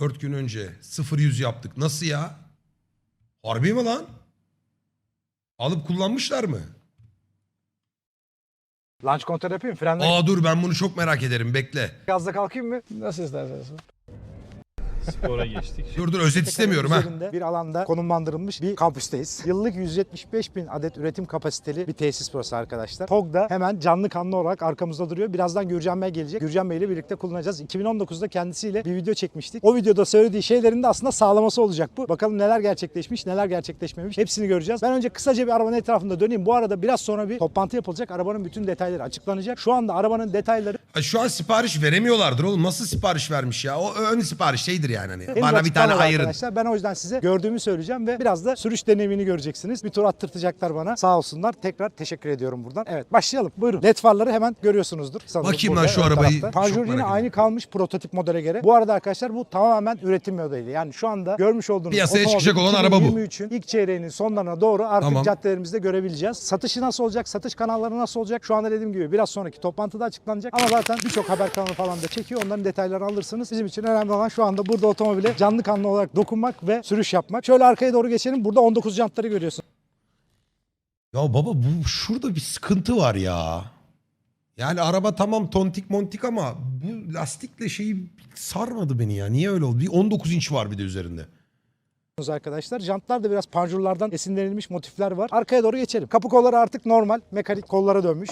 Dört gün önce 0-100 yaptık. Nasıl ya? Harbi mi lan? Alıp kullanmışlar mı? Launch kontrol yapayım. Frenler Aa dur ben bunu çok merak ederim bekle. gazla kalkayım mı? Nasıl isterseniz. Spora geçtik. Dur dur özet istemiyorum ha. Üzerinde bir alanda konumlandırılmış bir kampüsteyiz. Yıllık 175 bin adet üretim kapasiteli bir tesis burası arkadaşlar. TOG da hemen canlı kanlı olarak arkamızda duruyor. Birazdan Gürcan Bey gelecek. Gürcan Bey ile birlikte kullanacağız. 2019'da kendisiyle bir video çekmiştik. O videoda söylediği şeylerin de aslında sağlaması olacak bu. Bakalım neler gerçekleşmiş, neler gerçekleşmemiş. Hepsini göreceğiz. Ben önce kısaca bir arabanın etrafında döneyim. Bu arada biraz sonra bir toplantı yapılacak. Arabanın bütün detayları açıklanacak. Şu anda arabanın detayları Ay, Şu an sipariş veremiyorlardır oğlum. Nasıl sipariş vermiş ya? O ön sipariş şeydir yani hani. Henüz Bana bir tane açıklanmadı ayırın. Arkadaşlar ben o yüzden size gördüğümü söyleyeceğim ve biraz da sürüş deneyimini göreceksiniz. Bir tur attırtacaklar bana. Sağ olsunlar. Tekrar teşekkür ediyorum buradan. Evet başlayalım. Buyurun. LED farları hemen görüyorsunuzdur. Sanırım Bakayım burada, lan şu ön arabayı. tarafta. Çok Panjur merak yine ediyorum. aynı kalmış prototip modele göre. Bu arada arkadaşlar bu tamamen üretim modeli. Yani şu anda görmüş olduğunuz Piyasaya otomobil çıkacak olan araba bu. 2023'ün ilk çeyreğinin sonlarına doğru artık Tamam. caddelerimizde görebileceğiz. Satışı nasıl olacak? Satış kanalları nasıl olacak? Şu anda dediğim gibi biraz sonraki toplantıda açıklanacak. Ama zaten birçok haber kanalı falan da çekiyor. Onların detaylarını alırsınız. Bizim için önemli olan şu anda burada otomobile canlı kanlı olarak dokunmak ve sürüş yapmak. Şöyle arkaya doğru geçelim. Burada 19 jantları görüyorsunuz. Ya baba bu şurada bir sıkıntı var ya. Yani araba tamam tontik montik ama bu lastikle şeyi sarmadı beni ya. Niye öyle oldu? Bir 19 inç var bir de üzerinde. arkadaşlar. Jantlar da biraz panjurlardan esinlenilmiş motifler var. Arkaya doğru geçelim. Kapı kolları artık normal. Mekanik kollara dönmüş.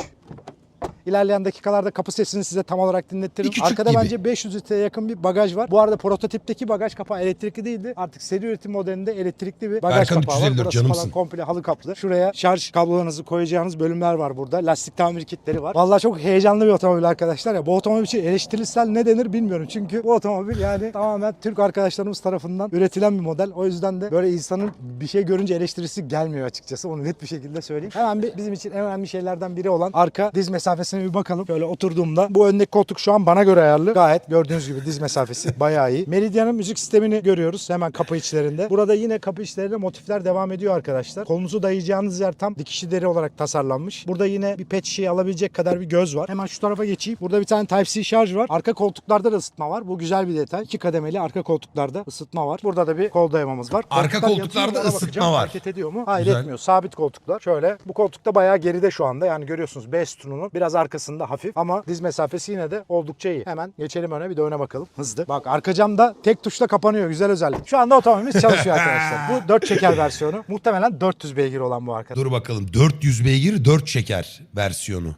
İlerleyen dakikalarda kapı sesini size tam olarak dinletirim. Bir Arkada gibi. bence 500 litreye yakın bir bagaj var. Bu arada prototipteki bagaj kapağı elektrikli değildi. Artık seri üretim modelinde elektrikli bir bagaj Erkan kapağı var. 354 Burası canımsın. falan komple halı kaplı. Şuraya şarj kablolarınızı koyacağınız bölümler var burada. Lastik tamir kitleri var. Vallahi çok heyecanlı bir otomobil arkadaşlar. Ya bu otomobil için eleştirisel ne denir bilmiyorum. Çünkü bu otomobil yani tamamen Türk arkadaşlarımız tarafından üretilen bir model. O yüzden de böyle insanın bir şey görünce eleştirisi gelmiyor açıkçası. Onu net bir şekilde söyleyeyim. Hemen bir bizim için en önemli şeylerden biri olan arka diz mesafesine bir bakalım. Şöyle oturduğumda bu öndeki koltuk şu an bana göre ayarlı. Gayet gördüğünüz gibi diz mesafesi bayağı iyi. Meridian'ın müzik sistemini görüyoruz hemen kapı içlerinde. Burada yine kapı içlerinde motifler devam ediyor arkadaşlar. Kolunuzu dayayacağınız yer tam dikişli deri olarak tasarlanmış. Burada yine bir pet şişeyi alabilecek kadar bir göz var. Hemen şu tarafa geçeyim. Burada bir tane Type-C şarj var. Arka koltuklarda da ısıtma var. Bu güzel bir detay. İki kademeli arka koltuklarda ısıtma var. Burada da bir kol dayamamız var. Arka Koltuklar koltuklarda yatıyor ısıtma bakacağım. var. Hareket ediyor mu? Hayır Güzel. etmiyor. Sabit koltuklar. Şöyle bu koltukta bayağı geride şu anda. Yani görüyorsunuz B sütununun biraz arkasında hafif ama diz mesafesi yine de oldukça iyi. Hemen geçelim öne bir de öne bakalım. Hızlı. Bak arka cam da tek tuşla kapanıyor. Güzel özellik. Şu anda otomobilimiz çalışıyor arkadaşlar. Bu 4 çeker versiyonu. Muhtemelen 400 beygir olan bu arkadaşlar. Dur bakalım 400 beygir 4 çeker versiyonu.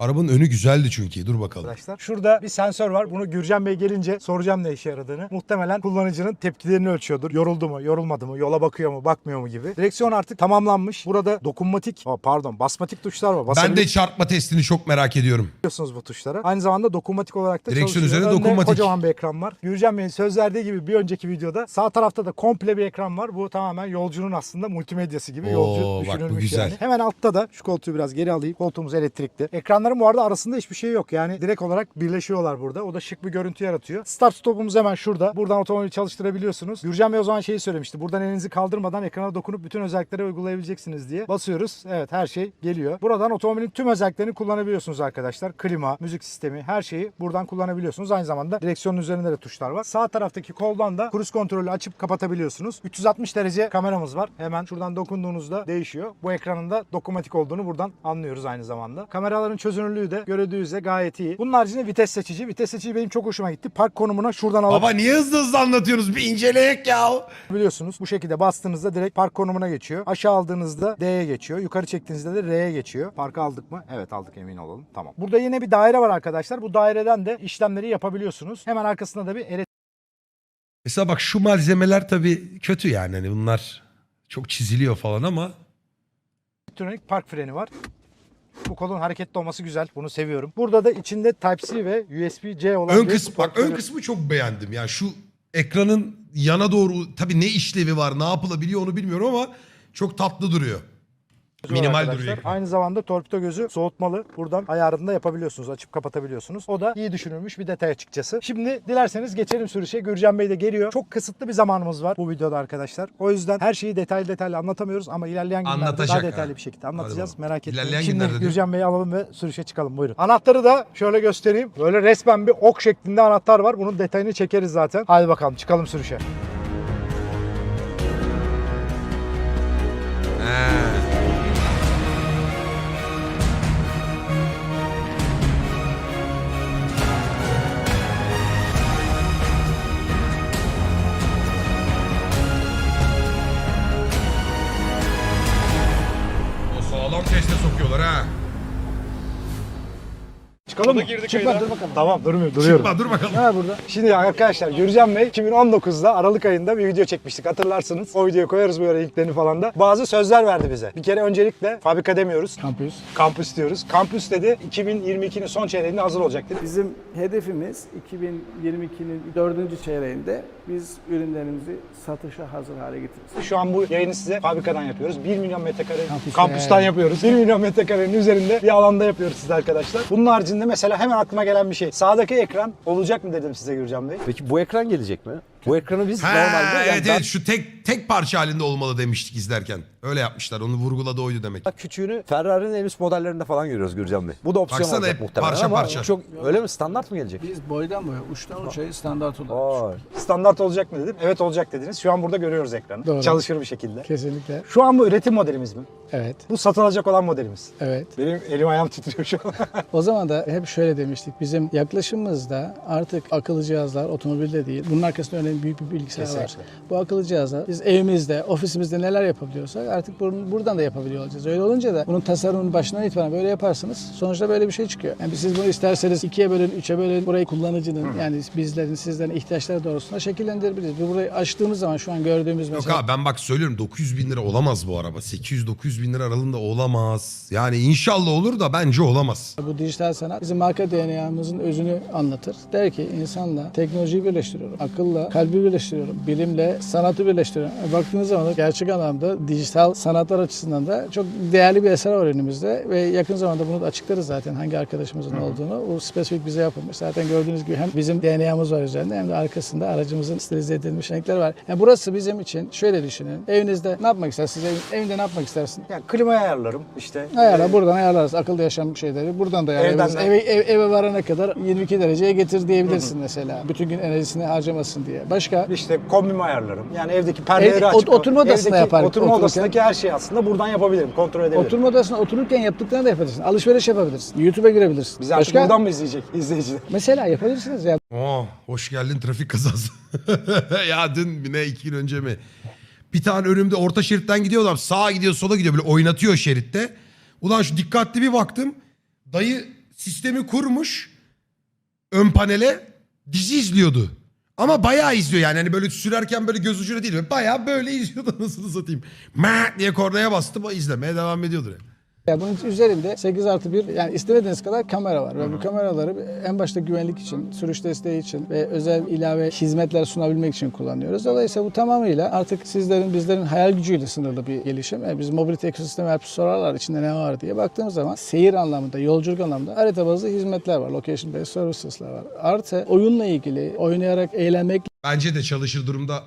Arabanın önü güzeldi çünkü. Dur bakalım. arkadaşlar. Şurada bir sensör var. Bunu Gürcan Bey gelince soracağım ne işe yaradığını. Muhtemelen kullanıcının tepkilerini ölçüyordur. Yoruldu mu, yorulmadı mı, yola bakıyor mu, bakmıyor mu gibi. Direksiyon artık tamamlanmış. Burada dokunmatik, Aa, pardon basmatik tuşlar var. Ben de çarpma testini çok merak ediyorum. Basabiliyorsunuz bu tuşlara. Aynı zamanda dokunmatik olarak da Direksiyon çalışıyor. üzerinde Önde dokunmatik. kocaman bir ekran var. Gürcan Bey'in söz verdiği gibi bir önceki videoda sağ tarafta da komple bir ekran var. Bu tamamen yolcunun aslında multimedyası gibi Oo, yolcu bak bu düşünülmüş güzel. yani. Hemen altta da şu koltuğu biraz geri alayım. Koltuğumuz elektrikli. Ekranların bu arada arasında hiçbir şey yok. Yani direkt olarak birleşiyorlar burada. O da şık bir görüntü yaratıyor. Start stopumuz hemen şurada. Buradan otomobili çalıştırabiliyorsunuz. Gürcan Bey o zaman şeyi söylemişti. Buradan elinizi kaldırmadan ekrana dokunup bütün özellikleri uygulayabileceksiniz diye. Basıyoruz. Evet her şey geliyor. Buradan otomobilin tüm özelliklerini kullanabiliyorsunuz arkadaşlar. Klima, müzik sistemi her şeyi buradan kullanabiliyorsunuz. Aynı zamanda direksiyonun üzerinde de tuşlar var. Sağ taraftaki koldan da cruise kontrolü açıp kapatabiliyorsunuz. 360 derece kameramız var. Hemen şuradan dokunduğunuzda değişiyor. Bu ekranın da dokunmatik olduğunu buradan anlıyoruz aynı zamanda. Kameraların çözünürlüğü de üzere gayet iyi. Bunun haricinde vites seçici. Vites seçici benim çok hoşuma gitti. Park konumuna şuradan Baba niye hızlı hızlı anlatıyorsunuz? Bir inceleyek ya. alabiliyorsunuz. Bu şekilde bastığınızda direkt park konumuna geçiyor. Aşağı aldığınızda D'ye geçiyor. Yukarı çektiğinizde de R'ye geçiyor. Parkı aldık mı? Evet aldık emin olalım. Tamam. Burada yine bir daire var arkadaşlar. Bu daireden de işlemleri yapabiliyorsunuz. Hemen arkasında da bir Mesela bak şu malzemeler tabii kötü yani. Hani bunlar çok çiziliyor falan ama elektronik park freni var. Bu kolun hareketli olması güzel. Bunu seviyorum. Burada da içinde Type-C ve USB-C olan ön bir kısmı bak ön kısmı çok beğendim. Yani şu ekranın yana doğru tabii ne işlevi var, ne yapılabiliyor onu bilmiyorum ama çok tatlı duruyor. Minimal arkadaşlar. duruyor. Aynı zamanda torpido gözü soğutmalı. Buradan ayarını da yapabiliyorsunuz. Açıp kapatabiliyorsunuz. O da iyi düşünülmüş bir detay açıkçası. Şimdi dilerseniz geçelim sürüşe. Gürcan Bey de geliyor. Çok kısıtlı bir zamanımız var bu videoda arkadaşlar. O yüzden her şeyi detaylı detaylı anlatamıyoruz ama ilerleyen günlerde Anlatacak daha ha. detaylı bir şekilde anlatacağız. Merak etmeyin. İlerleyen Şimdi günlerde. Gürcan Bey'i alalım ve sürüşe çıkalım. Buyurun. Anahtarı da şöyle göstereyim. Böyle resmen bir ok şeklinde anahtar var. Bunun detayını çekeriz zaten. Hadi bakalım çıkalım sürüşe. Çıkalım mı? Çıkma ayda. dur bakalım. Tamam durmuyor duruyorum. Çıkma dur bakalım. Ne var burada? Şimdi arkadaşlar Gürcan Bey 2019'da Aralık ayında bir video çekmiştik hatırlarsınız. O videoya koyarız böyle linklerini falan da. Bazı sözler verdi bize. Bir kere öncelikle fabrika demiyoruz. Kampüs. Kampüs diyoruz. Kampüs dedi 2022'nin son çeyreğinde hazır olacak dedi. Bizim hedefimiz 2022'nin dördüncü çeyreğinde biz ürünlerimizi satışa hazır hale getiririz. Şu an bu yayını size fabrikadan yapıyoruz. 1 milyon metrekare Kampüste. kampüsten yapıyoruz. 1 milyon metrekarenin üzerinde bir alanda yapıyoruz size arkadaşlar. Bunun haricinde mesela hemen aklıma gelen bir şey. Sağdaki ekran olacak mı dedim size Gürcan Bey. Peki bu ekran gelecek mi? Bu ekranı biz Ha, normalde yani evet daha, evet şu tek tek parça halinde olmalı demiştik izlerken. Öyle yapmışlar onu vurguladı oydu demek. küçüğünü Ferrari'nin en üst modellerinde falan görüyoruz Gürcan Bey. Bu da opsiyon Baksana olacak hep muhtemelen parça ama parça. çok öyle mi standart mı gelecek? Biz boydan boya, uçtan uçaya standart olarak. Standart olacak mı dedim. Evet olacak dediniz. Şu an burada görüyoruz ekranı. Doğru. Çalışır bir şekilde. Kesinlikle. Şu an bu üretim modelimiz mi? Evet, Bu satılacak olan modelimiz. evet. Benim elim ayağım titriyor şu an. O zaman da hep şöyle demiştik. Bizim yaklaşımımızda artık akıllı cihazlar otomobilde değil. Bunun arkasında önemli büyük bir bilgisayar var. Kesinlikle. Bu akıllı cihazlar biz evimizde, ofisimizde neler yapabiliyorsak artık bur- buradan da yapabiliyor olacağız. Öyle olunca da bunun tasarımının başından itibaren böyle yaparsanız sonuçta böyle bir şey çıkıyor. Yani siz bunu isterseniz ikiye bölün, üçe bölün. Burayı kullanıcının yani bizlerin, sizlerin ihtiyaçları doğrultusunda şekillendirebiliriz. Bu burayı açtığımız zaman şu an gördüğümüz Yok mesela abi ben bak söylüyorum 900 bin lira olamaz bu araba. 800-900 bin lira aralığında olamaz. Yani inşallah olur da bence olamaz. Bu dijital sanat bizim marka DNA'mızın özünü anlatır. Der ki insanla teknolojiyi birleştiriyorum, akılla kalbi birleştiriyorum, bilimle sanatı birleştiriyorum. E, Baktığınız zaman gerçek anlamda dijital sanatlar açısından da çok değerli bir eser var önümüzde ve yakın zamanda bunu da açıklarız zaten hangi arkadaşımızın olduğunu. O spesifik bize yapılmış. Zaten gördüğünüz gibi hem bizim DNA'mız var üzerinde hem de arkasında aracımızın stilize edilmiş renkler var. Yani burası bizim için şöyle düşünün. Evinizde ne yapmak istersin? Ev- Evinde ne yapmak istersin? yani klimayı ayarlarım işte. Ayarla buradan ayarlarız akıllı yaşam şeyleri. Buradan da de. Eve, ev- eve varana kadar 22 dereceye getir diyebilirsin mesela. Bütün gün enerjisini harcamasın diye. Başka? İşte kombimi ayarlarım. Yani evdeki perdeleri açıp. ot- oturma odasında evdeki yapar- Oturma otururken. odasındaki her şeyi aslında buradan yapabilirim. Kontrol edebilirim. Oturma odasına otururken yaptıklarını da yapabilirsin. Alışveriş yapabilirsin. YouTube'a girebilirsin. Biz artık Başka? buradan mı izleyecek izleyiciler? Mesela yapabilirsiniz ya. Oo, hoş geldin trafik kazası. ya dün ne iki gün önce mi? Bir tane önümde orta şeritten gidiyor adam. Sağa gidiyor sola gidiyor böyle oynatıyor şeritte. Ulan şu dikkatli bir baktım. Dayı sistemi kurmuş. Ön panele dizi izliyordu. Ama bayağı izliyor yani. Hani böyle sürerken böyle göz ucuyla değil. Bayağı böyle izliyordu nasıl satayım. Mak diye kornaya bastı. izlemeye devam ediyordur. Yani. Ya bunun üzerinde 8 artı 1 yani istemediğiniz kadar kamera var. Ve bu kameraları en başta güvenlik için, sürüş desteği için ve özel ilave hizmetler sunabilmek için kullanıyoruz. Dolayısıyla bu tamamıyla artık sizlerin, bizlerin hayal gücüyle sınırlı bir gelişim. Yani biz mobilite ekosistemi hep sorarlar içinde ne var diye. Baktığımız zaman seyir anlamında, yolculuk anlamında harita bazlı hizmetler var. Location based services'lar var. Artı oyunla ilgili, oynayarak eğlenmek Bence de çalışır durumda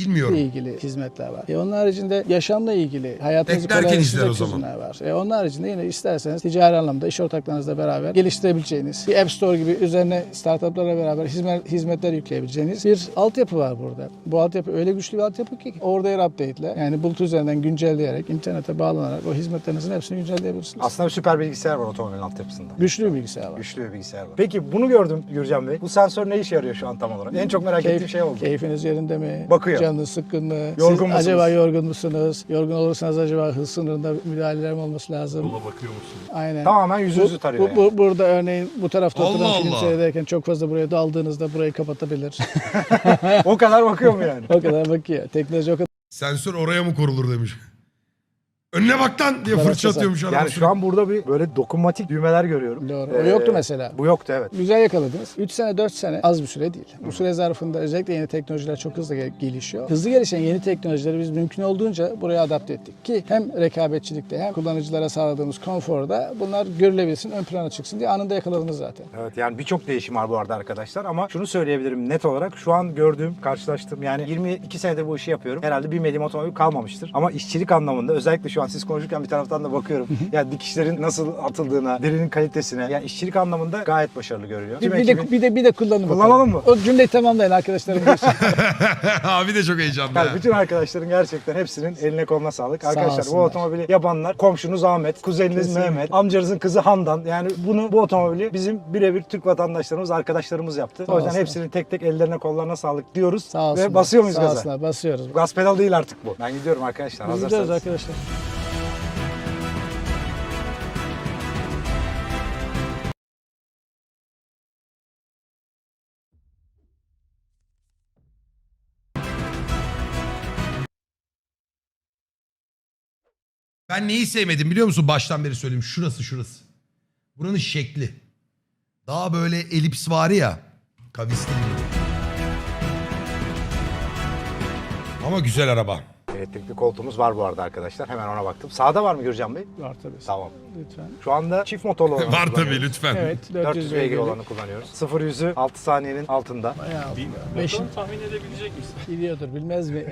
bilmiyorum. ilgili hizmetler var. E onun haricinde yaşamla ilgili hayatınızı Beklerken izler o kolaylaştıracak zaman. çözümler var. E onun haricinde yine isterseniz ticari anlamda iş ortaklarınızla beraber geliştirebileceğiniz bir App Store gibi üzerine startuplarla beraber hizmet, hizmetler yükleyebileceğiniz bir altyapı var burada. Bu altyapı öyle güçlü bir altyapı ki orada yer update'le yani bulut üzerinden güncelleyerek internete bağlanarak o hizmetlerinizin hepsini güncelleyebilirsiniz. Aslında bir süper bilgisayar var otomobilin altyapısında. Güçlü bir bilgisayar var. Güçlü bir bilgisayar var. Peki bunu gördüm Gürcan Bey. Bu sensör ne işe yarıyor şu an tam olarak? En çok merak ettiğim şey oldu. Keyfiniz yerinde mi? Bakıyor. Canınız sıkkın mı? Yorgun Siz musunuz? acaba yorgun musunuz? Yorgun olursanız acaba hız sınırında müdahaleler mi olması lazım? Yola bakıyor musun? Aynen. Tamamen yüzünüzü tarıyor. bu, yani. bu- burada örneğin bu tarafta Allah oturan film Allah. seyrederken çok fazla buraya daldığınızda burayı kapatabilir. o kadar bakıyor mu yani? o kadar bakıyor. Teknoloji o kadar Sensör oraya mı korulur demiş. Önüne bak lan diye fırça atıyormuş adam. Yani şu an burada bir böyle dokunmatik düğmeler görüyorum. Doğru. Ee, O yoktu mesela. Bu yoktu evet. Güzel yakaladınız. 3 sene 4 sene az bir süre değil. Bu süre zarfında özellikle yeni teknolojiler çok hızlı gel- gelişiyor. Hızlı gelişen yeni teknolojileri biz mümkün olduğunca buraya adapte ettik. Ki hem rekabetçilikte hem kullanıcılara sağladığımız konforda bunlar görülebilsin, ön plana çıksın diye anında yakaladınız zaten. Evet yani birçok değişim var bu arada arkadaşlar ama şunu söyleyebilirim net olarak şu an gördüğüm, karşılaştığım yani 22 senedir bu işi yapıyorum. Herhalde bilmediğim otomobil kalmamıştır. Ama işçilik anlamında özellikle şu an siz konuşurken bir taraftan da bakıyorum. yani dikişlerin nasıl atıldığına, derinin kalitesine yani işçilik anlamında gayet başarılı görünüyor. Bir, bir de, bir de bir de kullanın. Kullanalım mı? O cümleyi tamamlayın arkadaşlarım. Abi de çok heyecanlı. Yani bütün arkadaşların gerçekten hepsinin eline koluna sağlık. Arkadaşlar bu olsunlar. otomobili yapanlar komşunuz Ahmet, kuzeniniz Kesinlikle. Mehmet, amcanızın kızı Handan. Yani bunu bu otomobili bizim birebir Türk vatandaşlarımız, arkadaşlarımız yaptı. Sağ o yüzden olsunlar. hepsinin tek tek ellerine kollarına sağlık diyoruz. Sağ olsunlar. Ve basıyor muyuz Sağ gaza? olsunlar, basıyoruz. Gaz pedal değil artık bu. Ben gidiyorum arkadaşlar. Biz Hazırsanız. gidiyoruz arkadaşlar. Ben neyi sevmedim biliyor musun? Baştan beri söyleyeyim. Şurası şurası. Buranın şekli. Daha böyle elips var ya. Kavisli. Ama güzel araba. Elektrikli koltuğumuz var bu arada arkadaşlar. Hemen ona baktım. Sağda var mı Gürcan Bey? Var tabii. Tamam. Lütfen. Şu anda çift motorlu olanı var tabii lütfen. Evet, 400, 400 beygir olanı kullanıyoruz. 0 yüzü 6 saniyenin altında. Bayağı Bir, Beş- bakalım tahmin edebilecek misin? Biliyordur bilmez mi?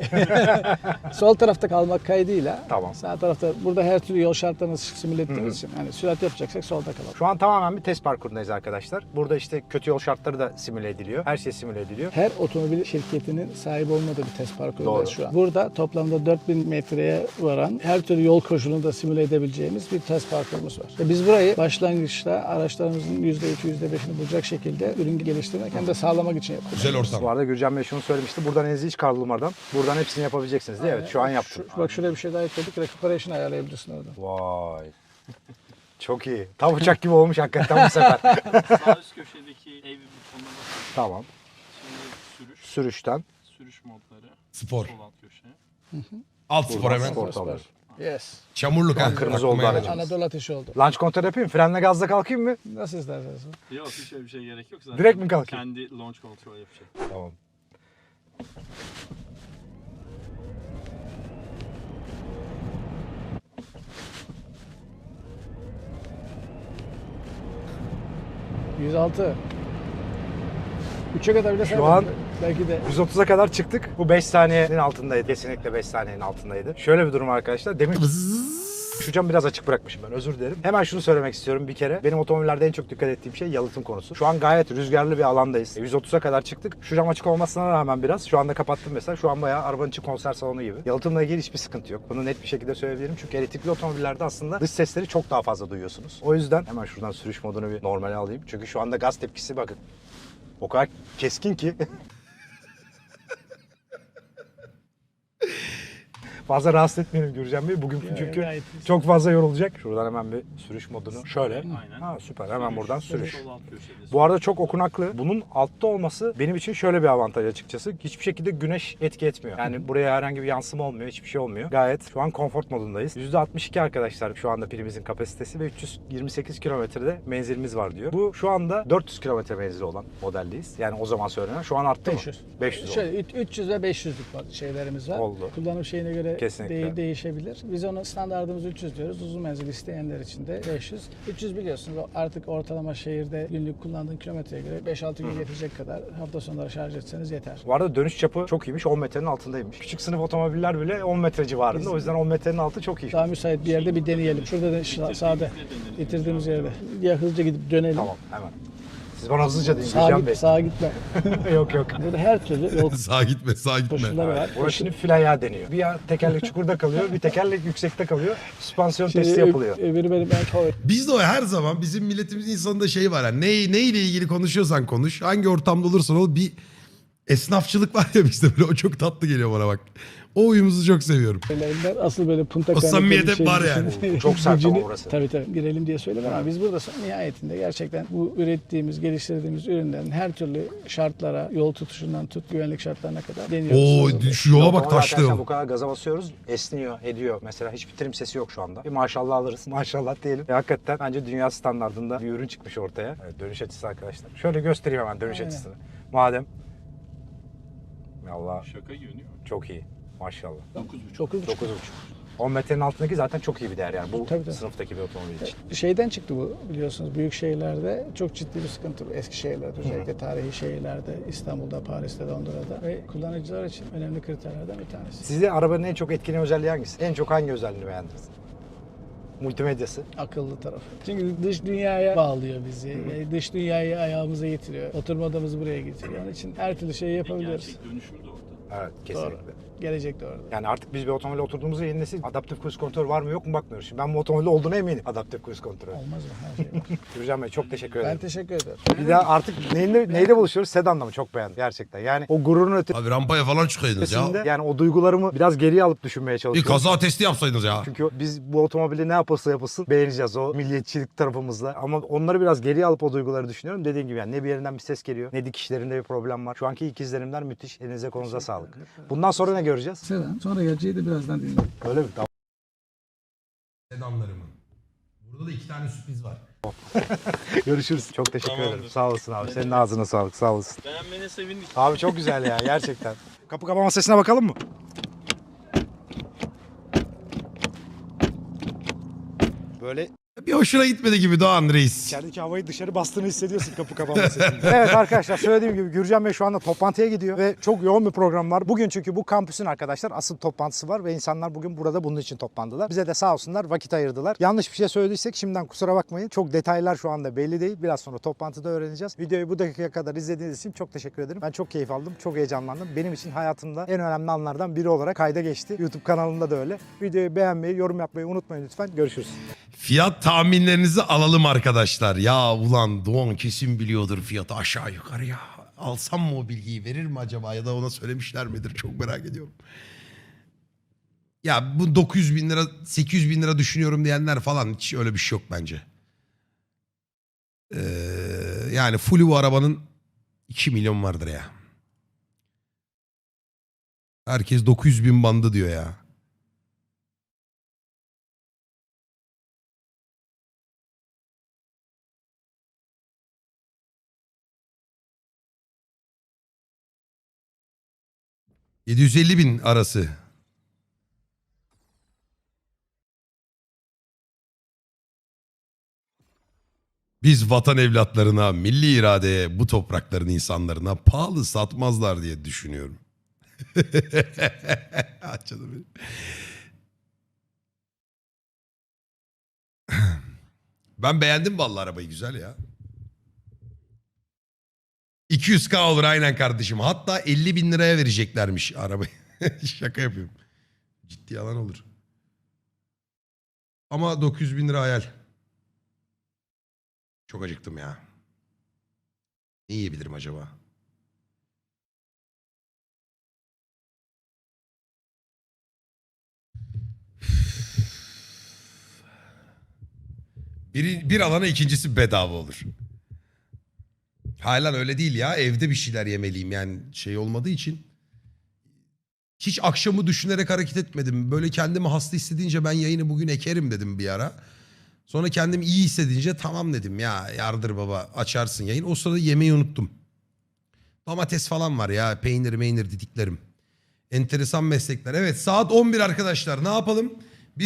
Sol tarafta kalmak kaydıyla Tamam. sağ tarafta burada her türlü yol şartlarını simüle ettiğimiz için hani sürat yapacaksak solda kalalım. Şu an tamamen bir test parkurundayız arkadaşlar. Burada işte kötü yol şartları da simüle ediliyor. Her şey simüle ediliyor. Her otomobil şirketinin sahip olmadığı bir test Doğru. parkurundayız şu an. Burada toplamda 4000 metreye varan her türlü yol koşulunu da simüle edebileceğimiz bir test parkurumuz var. Ve biz burayı başlangıçta araçlarımızın %2, %5'ini bulacak şekilde ürün geliştirmek hem de sağlamak için yapıyoruz. Güzel ortam. Bu arada Gürcan Bey şunu söylemişti. Buradan elinizi hiç kaldırmadan buradan hepsini yapabileceksiniz diye. Evet şu an yaptım. Şu- bak şuraya bir şey daha ekledik. Recuperation ayarlayabilirsin orada. Vay. Çok iyi. Tam uçak gibi olmuş hakikaten bu sefer. Sağ üst köşedeki ev butonuna basın. tamam. Şimdi sürüş, Sürüşten. sürüş modları. Spor. Sol alt. Alt spor hemen. Alıyoruz. Yes. Çamurluk ha. kırmızı oldu geldi. aracım. Anadolu ateşi oldu. Launch kontrol yapayım. Frenle gazla kalkayım mı? Nasıl isterseniz. Yok hiç öyle bir şey gerek yok zaten. Direkt mi kalkayım? Kendi launch kontrol yapacak. Tamam. Hı. 106. 3'e kadar bile Şu saymadım. an- Belki de 130'a kadar çıktık. Bu 5 saniyenin altındaydı. Kesinlikle 5 saniyenin altındaydı. Şöyle bir durum arkadaşlar. Demin şu cam biraz açık bırakmışım ben özür dilerim. Hemen şunu söylemek istiyorum bir kere. Benim otomobillerde en çok dikkat ettiğim şey yalıtım konusu. Şu an gayet rüzgarlı bir alandayız. 130'a kadar çıktık. Şu cam açık olmasına rağmen biraz. Şu anda kapattım mesela. Şu an bayağı arabanın içi konser salonu gibi. Yalıtımla ilgili hiçbir sıkıntı yok. Bunu net bir şekilde söyleyebilirim. Çünkü elektrikli otomobillerde aslında dış sesleri çok daha fazla duyuyorsunuz. O yüzden hemen şuradan sürüş modunu bir normale alayım. Çünkü şu anda gaz tepkisi bakın. O kadar keskin ki. Fazla rahatsız etmeyelim Gürcan Bey. Bugün çünkü gayet iyi. çok fazla yorulacak. Şuradan hemen bir sürüş modunu şöyle. Aynen. Ha süper. Hemen buradan sürüş. Sol alt köşede. Bu arada çok okunaklı. Bunun altta olması benim için şöyle bir avantaj açıkçası. Hiçbir şekilde güneş etki etmiyor. Yani buraya herhangi bir yansıma olmuyor. Hiçbir şey olmuyor. Gayet şu an konfort modundayız. %62 arkadaşlar şu anda pilimizin kapasitesi ve 328 kilometrede menzilimiz var diyor. Bu şu anda 400 kilometre menzili olan modeldeyiz. Yani o zaman söylenen. Şu an arttı 500. mı? 500 oldu. Şöyle üç- 300 ve 500'lük var- şeylerimiz var. Oldu. Kullanım şeyine göre Kesinlikle. değil, değişebilir. Biz onu standartımız 300 diyoruz. Uzun menzil isteyenler için de 500. 300 biliyorsunuz artık ortalama şehirde günlük kullandığın kilometreye göre 5-6 gün yetecek kadar hafta sonları şarj etseniz yeter. Bu arada dönüş çapı çok iyiymiş. 10 metrenin altındaymış. Küçük sınıf otomobiller bile 10 metre civarında. O yüzden 10 metrenin altı çok iyi. Daha müsait bir yerde bir deneyelim. Şurada da şa- sağda bitirdiğimiz yerde. Ya hızlıca gidip dönelim. Tamam hemen. Siz bana hızlıca deyin Sağa, Gürcan Bey. git, sağa gitme. yok yok. Burada her türlü yol Sağa gitme sağa gitme. koşulları var. Burası şimdi flaya deniyor. Bir tekerlek çukurda kalıyor, bir tekerlek yüksekte kalıyor. Süspansiyon Şimdi testi ö- yapılıyor. Öbürü benim en favori. Bizde o her zaman bizim milletimizin insanında şey var. Yani ne, neyle ilgili konuşuyorsan konuş. Hangi ortamda olursan ol bir Esnafçılık var ya bizde böyle o çok tatlı geliyor bana bak. O uyumuzu çok seviyorum. Ender asıl böyle punta O samimiyet hep var yani. Çok sert ama burası. Tabii tabii girelim diye söyledim ama biz burada nihayetinde gerçekten bu ürettiğimiz, geliştirdiğimiz ürünlerin her türlü şartlara, yol tutuşundan tut güvenlik şartlarına kadar deniyoruz. Oo şu yola bak arkadaşlar yol. Bu kadar gaza basıyoruz. Esniyor, ediyor. Mesela hiçbir trim sesi yok şu anda. Bir maşallah alırız. Maşallah diyelim. E, hakikaten bence dünya standartında bir ürün çıkmış ortaya. Evet, dönüş açısı arkadaşlar. Şöyle göstereyim hemen dönüş Aynen. açısını. Madem. Allah Şaka gibi değil mi? çok iyi. Maşallah. 9.5. Çok hızlı. 9.5. 10 metrenin altındaki zaten çok iyi bir değer yani bu Tabii, tabii. sınıftaki bir otomobil için. Şeyden çıktı bu biliyorsunuz büyük şehirlerde çok ciddi bir sıkıntı bu. Eski şehirlerde özellikle tarihi şehirlerde İstanbul'da, Paris'te, Londra'da ve kullanıcılar için önemli kriterlerden bir tanesi. Sizi arabanın en çok etkileyen özelliği hangisi? En çok hangi özelliğini beğendiniz? Multimedyası. akıllı tarafı. Çünkü dış dünyaya bağlıyor bizi. E, Dış dünyayı ayağımıza getiriyor. Oturma odamızı buraya getiriyor. Onun için her türlü şeyi yapabiliyoruz. Gerçek dönüşüm de. Evet kesinlikle. Doğru. Gelecek de orada. Yani artık biz bir otomobile oturduğumuzda yeni nesil adaptif cruise kontrol var mı yok mu bakmıyoruz. Şimdi ben bu otomobilde olduğuna eminim adaptif cruise kontrol. Olmaz mı? Her şey var. Gürcan Bey çok teşekkür ben ederim. teşekkür ederim. Bir daha artık neyle, neyle buluşuyoruz? Sedan'la mı? Çok beğendim gerçekten. Yani o gururun Abi rampaya falan çıkaydınız ötesinde ya. yani o duygularımı biraz geriye alıp düşünmeye Bir çalışıyorum. kaza testi yapsaydınız ya. Çünkü biz bu otomobili ne yapılsa yapılsın beğeneceğiz o milliyetçilik tarafımızla. Ama onları biraz geriye alıp o duyguları düşünüyorum. Dediğim gibi yani ne bir yerinden bir ses geliyor ne dikişlerinde bir problem var. Şu anki ikizlerimler müthiş. Elinize kolunuza sağlık. Bundan sonra ne göreceğiz? Selam. Sonra geleceği de birazdan dinleyelim. Öyle mi? Tamam. Sedanlarımın. Burada da iki tane sürpriz var. Görüşürüz. Çok teşekkür Tamamdır. ederim. Sağ olasın abi. Senin ağzına sağlık. Sağ olasın. Beğenmene sevindik. Abi çok güzel ya gerçekten. Kapı kapama sesine bakalım mı? Böyle Bir hoşuna gitmedi gibi Doğan Reis. İçerideki havayı dışarı bastığını hissediyorsun kapı kapanma sesinde. evet arkadaşlar söylediğim gibi Gürcan Bey şu anda toplantıya gidiyor ve çok yoğun bir program var. Bugün çünkü bu kampüsün arkadaşlar asıl toplantısı var ve insanlar bugün burada bunun için toplandılar. Bize de sağ olsunlar vakit ayırdılar. Yanlış bir şey söylediysek şimdiden kusura bakmayın. Çok detaylar şu anda belli değil. Biraz sonra toplantıda öğreneceğiz. Videoyu bu dakikaya kadar izlediğiniz için çok teşekkür ederim. Ben çok keyif aldım. Çok heyecanlandım. Benim için hayatımda en önemli anlardan biri olarak kayda geçti. YouTube kanalımda da öyle. Videoyu beğenmeyi, yorum yapmayı unutmayın lütfen. Görüşürüz. Fiyat tahminlerinizi alalım arkadaşlar. Ya ulan Doğan kesin biliyordur fiyatı aşağı yukarı ya. Alsam mı o bilgiyi verir mi acaba ya da ona söylemişler midir çok merak ediyorum. Ya bu 900 bin lira 800 bin lira düşünüyorum diyenler falan hiç öyle bir şey yok bence. Ee, yani full bu arabanın 2 milyon vardır ya. Herkes 900 bin bandı diyor ya. ...750 bin arası. Biz vatan evlatlarına, milli iradeye, bu toprakların insanlarına pahalı satmazlar diye düşünüyorum. Benim. Ben beğendim vallahi arabayı güzel ya. 200k olur aynen kardeşim. Hatta 50 bin liraya vereceklermiş arabayı. Şaka yapıyorum. Ciddi yalan olur. Ama 900 bin lira hayal. Çok acıktım ya. Ne yiyebilirim acaba? Bir, bir alana ikincisi bedava olur. Hayır öyle değil ya. Evde bir şeyler yemeliyim yani şey olmadığı için. Hiç akşamı düşünerek hareket etmedim. Böyle kendimi hasta hissedince ben yayını bugün ekerim dedim bir ara. Sonra kendimi iyi hissedince tamam dedim ya yardır baba açarsın yayın. O sırada yemeği unuttum. Domates falan var ya peynir meynir didiklerim. Enteresan meslekler. Evet saat 11 arkadaşlar ne yapalım?